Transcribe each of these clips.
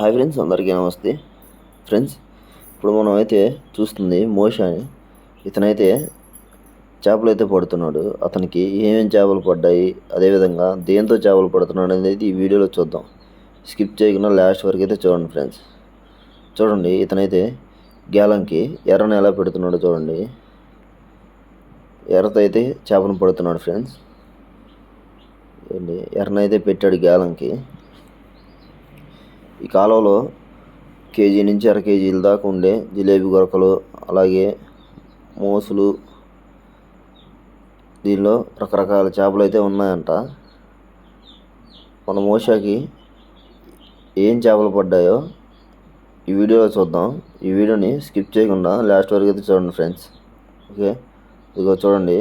Hi friends అందరికీ నమస్తే. Friends ఇప్పుడు మనం అయితే చూస్తుంది మోష అని. ఇతనైతే చేపలు అయితే పడుతున్నాడు. అతనికి ఏమేమి చేపలు పడ్డాయి అదేవిధంగా దేంతో చేపలు పడుతున్నాడు అనేది ఈ వీడియోలో చూద్దాం. స్కిప్ చేయకుండా లాస్ట్ వరకు అయితే చూడండి ఫ్రెండ్స్. చూడండి ఇతనైతే గ్యాలంకి ఎర్రని ఎలా పెడుతున్నాడో చూడండి. ఎర్రతో అయితే చేపను పడుతున్నాడు ఫ్రెండ్స్. ఏంటి ఎర్రనైతే పెట్టాడు గ్యాలంకి ఈ కాలువలో కేజీ నుంచి అర కేజీల దాకా ఉండే జిలేబీ గొరకలు అలాగే మోసులు దీనిలో రకరకాల చేపలు అయితే ఉన్నాయంట. మన మోషాకి ఏం చేపలు పడ్డాయో ఈ వీడియోలో చూద్దాం. ఈ వీడియోని స్కిప్ చేయకుండా లాస్ట్ వరకు అయితే చూడండి ఫ్రెండ్స్. ఓకే? ఇదిగో చూడండి.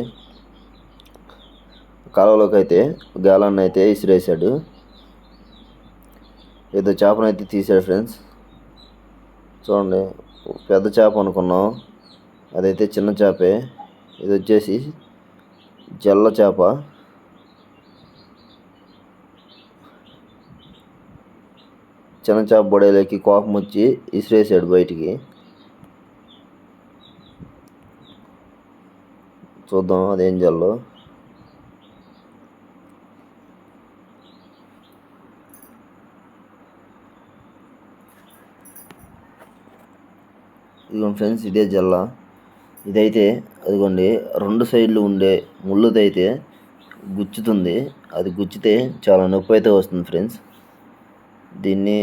కాలువలోకి అయితే గాలాన్ని అయితే ఇసిరేసాడు ఏదో చేపను అయితే తీసాడు ఫ్రెండ్స్. చూడండి పెద్ద చేప అనుకున్నాం. అదైతే చిన్న చేపే. ఇది వచ్చేసి జల్ల చేప. చిన్న చేప బొడేలోకి కోపం వచ్చి ఇసిరేసాడు బయటికి. చూద్దాం అదేం జల్లో. ఇదిగోండి ఫ్రెండ్స్ ఇదే జల్ల. ఇదైతే అదిగోండి రెండు సైడ్లు ఉండే ముళ్ళుదైతే గుచ్చుతుంది. అది గుచ్చితే చాలా నొప్పి అయితే వస్తుంది ఫ్రెండ్స్. దీన్ని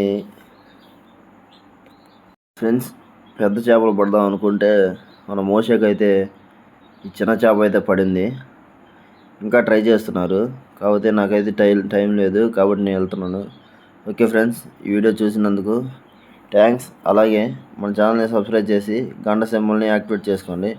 ఫ్రెండ్స్ పెద్ద చేపలు పడదాం అనుకుంటే మన మోసకైతే ఈ చిన్న చేప అయితే పడింది. ఇంకా ట్రై చేస్తున్నారు. కాకపోతే నాకైతే టైం టైం లేదు కాబట్టి నేను వెళ్తున్నాను. ఓకే ఫ్రెండ్స్ ఈ వీడియో చూసినందుకు థ్యాంక్స్ అలాగే మన ఛానల్ని సబ్స్క్రైబ్ చేసి గంట సింబల్ని యాక్టివేట్ చేసుకోండి.